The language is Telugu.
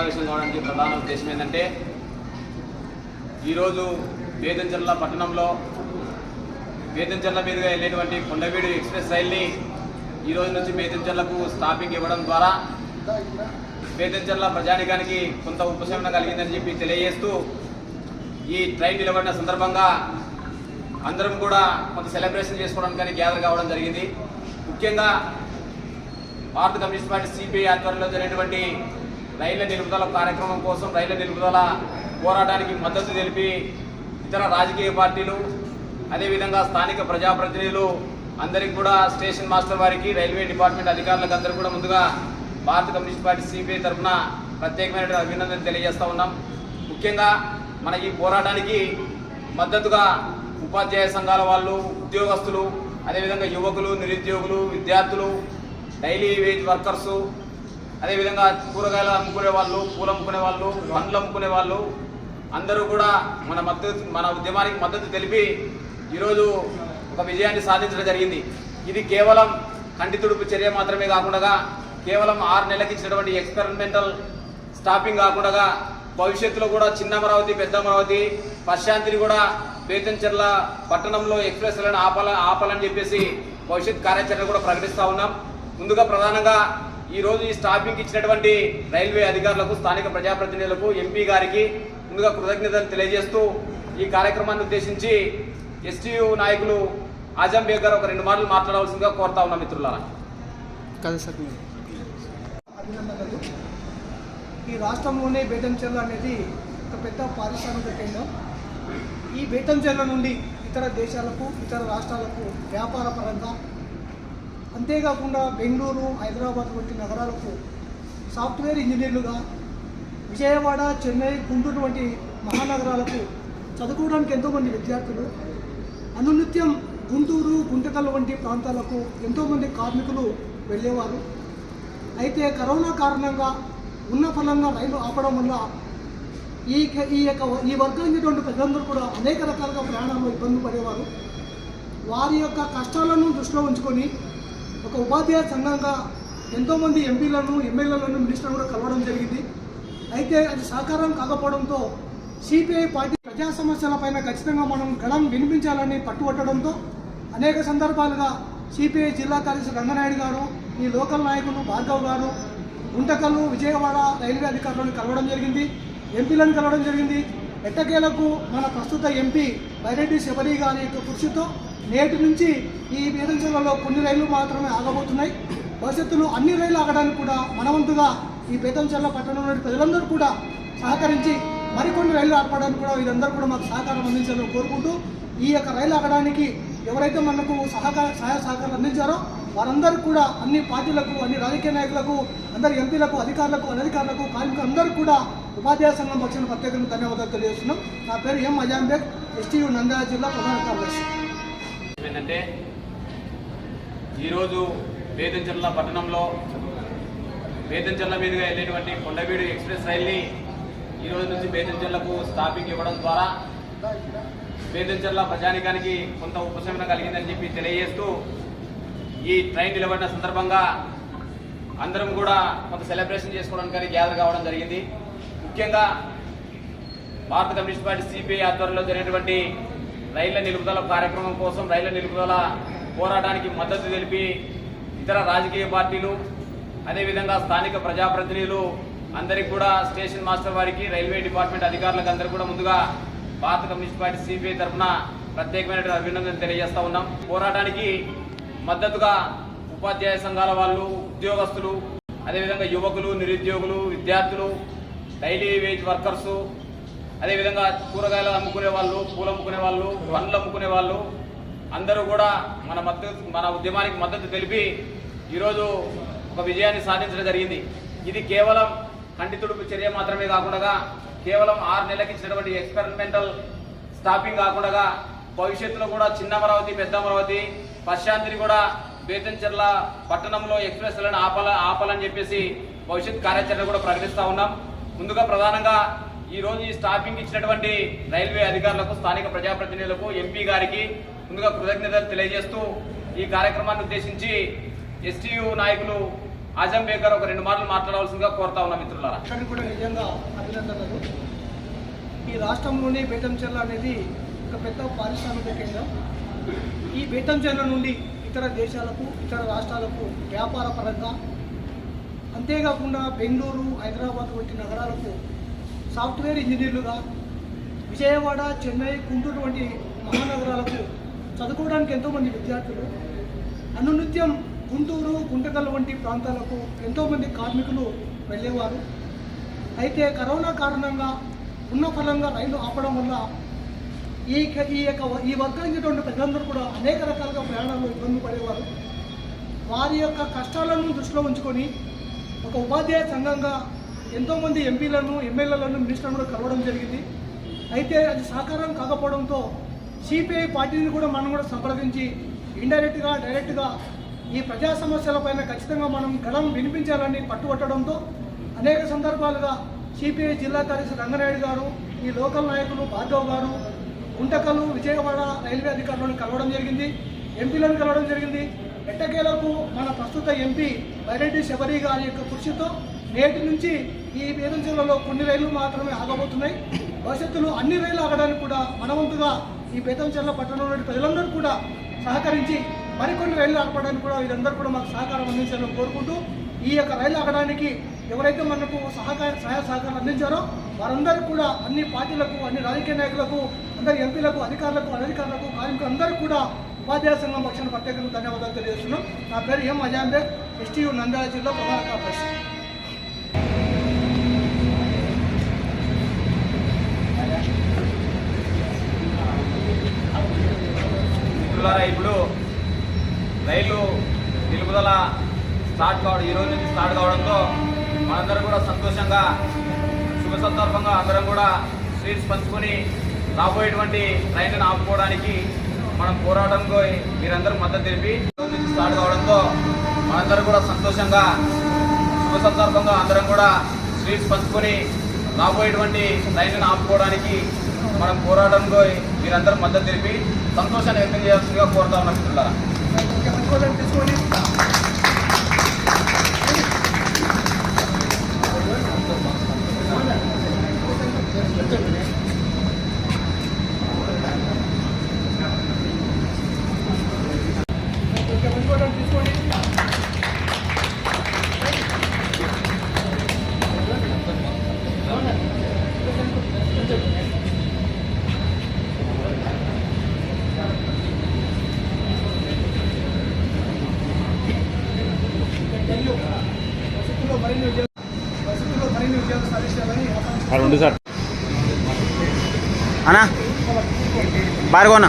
సమావేశం కావడానికి ప్రధాన ఉద్దేశం ఏంటంటే ఈరోజు వేదంచెర్ల పట్టణంలో వేదంచెర్ల మీదుగా వెళ్ళేటువంటి కొండవీడు ఎక్స్ప్రెస్ రైల్ని ఈ రోజు నుంచి వేదంచెర్లకు స్టాపింగ్ ఇవ్వడం ద్వారా వేదంచెర్ల ప్రజానికానికి కొంత ఉపశమనం కలిగిందని చెప్పి తెలియజేస్తూ ఈ ట్రైన్ నిలబడిన సందర్భంగా అందరం కూడా కొంత సెలబ్రేషన్ చేసుకోవడానికి గ్యాదర్ కావడం జరిగింది. ముఖ్యంగా భారత కమ్యూనిస్ట్ పార్టీ సిపిఐ ఆధ్వర్యంలో జరిగినటువంటి రైళ్ళ నిలుపుదల కార్యక్రమం కోసం రైళ్ళ నిలుపుదల పోరాటానికి మద్దతు తెలిపి ఇతర రాజకీయ పార్టీలు అదేవిధంగా స్థానిక ప్రజాప్రతినిధులు అందరికీ కూడా స్టేషన్ మాస్టర్ వారికి రైల్వే డిపార్ట్మెంట్ అధికారులకు అందరూ కూడా ముందుగా భారత కమ్యూనిస్ట్ పార్టీ సిపిఐ తరఫున ప్రత్యేకమైన అభినందన తెలియజేస్తూ ఉన్నాం. ముఖ్యంగా మన ఈ పోరాటానికి మద్దతుగా ఉపాధ్యాయ సంఘాల వాళ్ళు ఉద్యోగస్తులు అదేవిధంగా యువకులు నిరుద్యోగులు విద్యార్థులు డైలీ వేజ్ వర్కర్స్ అదేవిధంగా కూరగాయలు అమ్ముకునే వాళ్ళు పూలు అమ్ముకునే వాళ్ళు పండ్లు అమ్ముకునే వాళ్ళు అందరూ కూడా మన మద్దతు మన ఉద్యమానికి మద్దతు తెలిపి ఈరోజు ఒక విజయాన్ని సాధించడం జరిగింది. ఇది కేవలం కంటి తుడుపు చర్య మాత్రమే కాకుండా కేవలం ఆరు నెలలకి ఇచ్చినటువంటి ఎక్స్పెరిమెంటల్ స్టాపింగ్ కాకుండా భవిష్యత్తులో కూడా చిన్న అమరావతి పెద్ద అమరావతి ప్రశాంతిని కూడా బేతంచెర్ల పట్టణంలో ఎక్స్ప్రెస్ ఆపాల ఆపాలని చెప్పేసి భవిష్యత్ కార్యాచరణ కూడా ప్రకటిస్తూ ఉన్నాం. ముందుగా ప్రధానంగా ఈ రోజు ఈ స్టాపింగ్ ఇచ్చినటువంటి రైల్వే అధికారులకు స్థానిక ప్రజాప్రతినిధులకు ఎంపీ గారికి ముందుగా కృతజ్ఞతలు తెలియజేస్తూ ఈ కార్యక్రమాన్ని ఉద్దేశించి ఎస్టీయు నాయకులు ఆజం బేగ్ గారు ఒక రెండు మాటలు మాట్లాడవలసిందిగా కోరుతా ఉన్నాం మిత్రులారా. అభినందనలు. ఈ రాష్ట్రంలోనే బేతంచెర్ల అనేది ఒక పెద్ద పారిశ్రామిక కేంద్రం. ఈ బేతంచెర్ల నుండి ఇతర దేశాలకు ఇతర రాష్ట్రాలకు వ్యాపార పరంగా అంతేకాకుండా బెంగళూరు హైదరాబాద్ వంటి నగరాలకు సాఫ్ట్వేర్ ఇంజనీర్లుగా విజయవాడ చెన్నై గుంటూరు వంటి మహానగరాలకు చదువుకోవడానికి ఎంతోమంది విద్యార్థులు అనునిత్యం గుంటూరు గుంటకల్ వంటి ప్రాంతాలకు ఎంతోమంది కార్మికులు వెళ్ళేవారు. అయితే కరోనా కారణంగా ఉన్న ఫలంగా రైలు ఆపడం వల్ల ఈ ఈ యొక్క ఈ వర్గానికి ప్రజలందరూ కూడా అనేక రకాలుగా ప్రయాణంలో ఇబ్బంది పడేవారు. వారి యొక్క కష్టాలను దృష్టిలో ఉంచుకొని ఒక ఉపాధ్యాయ సంఘంగా ఎంతోమంది ఎంపీలను ఎమ్మెల్యేలను మినిస్టర్లను కూడా కలవడం జరిగింది. అయితే అది సహకారం కాకపోవడంతో సిపిఐ పార్టీ ప్రజా సమస్యలపైన ఖచ్చితంగా మనం గళం వినిపించాలని పట్టుబట్టడంతో అనేక సందర్భాలుగా సిపిఐ జిల్లా కార్యదర్శి రంగనాయుడు గారు ఈ లోకల్ నాయకులు భార్గవ్ గారు గుంటకల్లు విజయవాడ రైల్వే అధికారులను కలవడం జరిగింది ఎంపీలను కలవడం జరిగింది. ఎట్టకేలకు మన ప్రస్తుత ఎంపీ బైరెడ్డి శబరి గారి యొక్క కృషితో నేటి నుంచి ఈ బేతంచెర్లలో కొన్ని రైళ్ళు మాత్రమే ఆగబోతున్నాయి. భవిష్యత్తులో అన్ని రైళ్ళు ఆగడానికి కూడా మనవంతుగా ఈ బేతంచెర్ల పట్టణంలో ప్రజలందరూ కూడా సహకరించి మరికొన్ని రైళ్ళు ఆడపడానికి కూడా వీరందరూ కూడా మాకు సహకారం అందించాలని కోరుకుంటూ ఈ యొక్క రైలు ఆగడానికి ఎవరైతే మనకు సహకార సహాయ సహకారాలు అందించారో వారందరూ కూడా అన్ని పార్టీలకు అన్ని రాజకీయ నాయకులకు అందరి ఎంపీలకు అధికారులకు అనధికారులకు కార్మికులు అందరూ కూడా ఉపాధ్యాయ సంఘం వచ్చిన ప్రత్యేకంగా ధన్యవాదాలు తెలియజేస్తున్నాం. నా పేరు ఎం అజాంబేగ్ ఎస్టీయు నంద్యాల జిల్లా ప్రధాన కార్యదర్శి. ఏంటంటే ఈరోజు వేదంచర్ల పట్టణంలో వేదంచర్ల మీదుగా వెళ్ళేటువంటి కొండవీడు ఎక్స్ప్రెస్ రైల్ని ఈ రోజు నుంచి వేదంచర్లకు స్టాపింగ్ ఇవ్వడం ద్వారా వేదంచర్ల ప్రజానికానికి కొంత ఉపశమనం కలిగిందని చెప్పి తెలియజేస్తూ ఈ ట్రైన్ నిలబడిన సందర్భంగా అందరం కూడా కొంత సెలబ్రేషన్ చేసుకోవడానికి గ్యాదర్ కావడం జరిగింది. ముఖ్యంగా భారత కమ్యూనిస్ట్ పార్టీ సిపిఐ ఆధ్వర్యంలో జరిగినటువంటి రైళ్ళ నిలుపుదల కార్యక్రమం కోసం రైళ్ళ నిలుపుదల పోరాటానికి మద్దతు తెలిపి ఇతర రాజకీయ పార్టీలు అదేవిధంగా స్థానిక ప్రజాప్రతినిధులు అందరికీ కూడా స్టేషన్ మాస్టర్ వారికి రైల్వే డిపార్ట్మెంట్ అధికారులకు అందరూ కూడా ముందుగా భారత కమ్యూనిస్ట్ పార్టీ సిపిఐ తరఫున ప్రత్యేకమైన అభినందన తెలియజేస్తా ఉన్నాం. పోరాటానికి మద్దతుగా ఉపాధ్యాయ సంఘాల వాళ్ళు ఉద్యోగస్తులు అదేవిధంగా యువకులు నిరుద్యోగులు విద్యార్థులు డైలీ వేజ్ వర్కర్స్ అదేవిధంగా కూరగాయలు అమ్ముకునే వాళ్ళు పూలు అమ్ముకునే వాళ్ళు పండ్లు అమ్ముకునే వాళ్ళు అందరూ కూడా మన మద్దతు మన ఉద్యమానికి మద్దతు తెలిపి ఈరోజు ఒక విజయాన్ని సాధించడం జరిగింది. ఇది కేవలం కంటి తుడుపు చర్య మాత్రమే కాకుండా కేవలం ఆరు నెలలకి ఇచ్చినటువంటి ఎక్స్పెరిమెంటల్ స్టాపింగ్ కాకుండా భవిష్యత్తులో కూడా చిన్న అమరావతి పెద్ద అమరావతి ప్రశాంతిని కూడా బేతంచెర్ల పట్టణంలో ఎక్స్ప్రెస్లను ఆపాల ఆపాలని చెప్పేసి భవిష్యత్ కార్యాచరణ కూడా ప్రకటిస్తూ ఉన్నాం. ముందుగా ప్రధానంగా ఈ రోజు ఈ స్టాపింగ్ ఇచ్చినటువంటి రైల్వే అధికారులకు స్థానిక ప్రజాప్రతినిధులకు ఎంపీ గారికి ముందుగా కృతజ్ఞతలు తెలియజేస్తూ ఈ కార్యక్రమాన్ని ఉద్దేశించి ఎస్టీయు నాయకులు ఆజం బేకర్ ఒక రెండు మాటలు మాట్లాడవలసిందిగా కోరుతా ఉన్నా మిత్రులారా. అక్కడికి కూడా నిజంగా అభినందనలు. ఈ రాష్ట్రంలోనే బేతంచెర్ల అనేది ఒక పెద్ద పారిశ్రామిక కేంద్రం. ఈ బేతంచెర్ల నుండి ఇతర దేశాలకు ఇతర రాష్ట్రాలకు వ్యాపార పరంగా అంతేకాకుండా బెంగళూరు హైదరాబాద్ వంటి నగరాలకు సాఫ్ట్వేర్ ఇంజనీర్లుగా విజయవాడ చెన్నై గుంటూరు వంటి మహానగరాలకు చదువుకోవడానికి ఎంతోమంది విద్యార్థులు అనునిత్యం గుంటూరు గుంటకల్ వంటి ప్రాంతాలకు ఎంతోమంది కార్మికులు వెళ్ళేవారు. అయితే కరోనా కారణంగా ఉన్న ఫలంగా రైలు ఆపడం వల్ల ఈ ఈ యొక్క ఈ వర్గలించేటువంటి ప్రజలందరూ కూడా అనేక రకాలుగా ప్రయాణాలు ఇబ్బంది పడేవారు. వారి యొక్క కష్టాలను దృష్టిలో ఉంచుకొని ఒక ఉపాధ్యాయ సంఘంగా ఎంతోమంది ఎంపీలను ఎమ్మెల్యేలను మినిస్టర్లను కూడా కలవడం జరిగింది. అయితే అది సాకారం కాకపోవడంతో సిపిఐ పార్టీని కూడా మనం కూడా సంప్రదించి ఇండైరెక్ట్గా డైరెక్ట్గా ఈ ప్రజా సమస్యలపైన ఖచ్చితంగా మనం గళం వినిపించాలని పట్టుబట్టడంతో అనేక సందర్భాలుగా సిపిఐ జిల్లా కార్యదర్శి రంగనాయుడు గారు ఈ లోకల్ నాయకులు భార్గవ్ గారు గుంటకలు విజయవాడ రైల్వే అధికారులను కలవడం జరిగింది. ఎంపీలను కలవడం జరిగింది. ఎట్టకేలకు మన ప్రస్తుత ఎంపీ బైరెడ్డి శబరి గారి యొక్క కృషితో నేటి నుంచి ఈ వేదం జిల్లాలో కొన్ని రైళ్ళు మాత్రమే ఆగబోతున్నాయి. భవిష్యత్తులో అన్ని రైళ్ళు ఆగడానికి కూడా మనవంతుగా ఈ బేతంచెర్ల పట్టణంలోని ప్రజలందరూ కూడా సహకరించి మరికొన్ని రైళ్ళు ఆడపడానికి కూడా వీరందరూ కూడా మాకు సహకారం అందించాలని కోరుకుంటూ ఈ యొక్క రైలు ఆగడానికి ఎవరైతే మనకు సహకార సహాయ సహకారం అందించారో వారందరూ కూడా అన్ని పార్టీలకు అన్ని రాజకీయ నాయకులకు అందరి ఎంపీలకు అధికారులకు అనధికారులకు కార్మికులందరూ కూడా ఉపాధ్యాయ సంఘం పక్షాన ప్రత్యేకంగా ధన్యవాదాలు తెలియజేస్తున్నాం. నా పేరు ఎం అజాంబే ఎస్టీయు నంద్యాల జిల్లా ప్రధాన కార్యదర్శి మిత్రులారా ఇప్పుడు రైలు నిలుపుదల స్టార్ట్ కావడం ఈరోజు నుంచి స్టార్ట్ కావడంతో మనందరం కూడా సంతోషంగా శుభ సందర్భంగా అందరం కూడా స్వీట్స్ పంచుకొని రాబోయేటువంటి ట్రైన్లను ఆపుకోవడానికి మనం పోరాటంలో మీరందరూ మద్దతు తెలిపి ఈ రోజు నుంచి స్టార్ట్ కావడంతో మనందరం కూడా సంతోషంగా శుభ సందర్భంగా అందరం కూడా స్వీట్స్ పంచుకొని రాబోయేటువంటి ట్రైన్లను ఆపుకోవడానికి మనం పోరాటంలో మీరందరూ మద్దతు తెలిపి సంతోషాన్ని వ్యక్తం చేయాల్సిందిగా కోరుతా ఉన్నాం మిత్రులారా. రెండు సార్. అన్నా బారుకోనా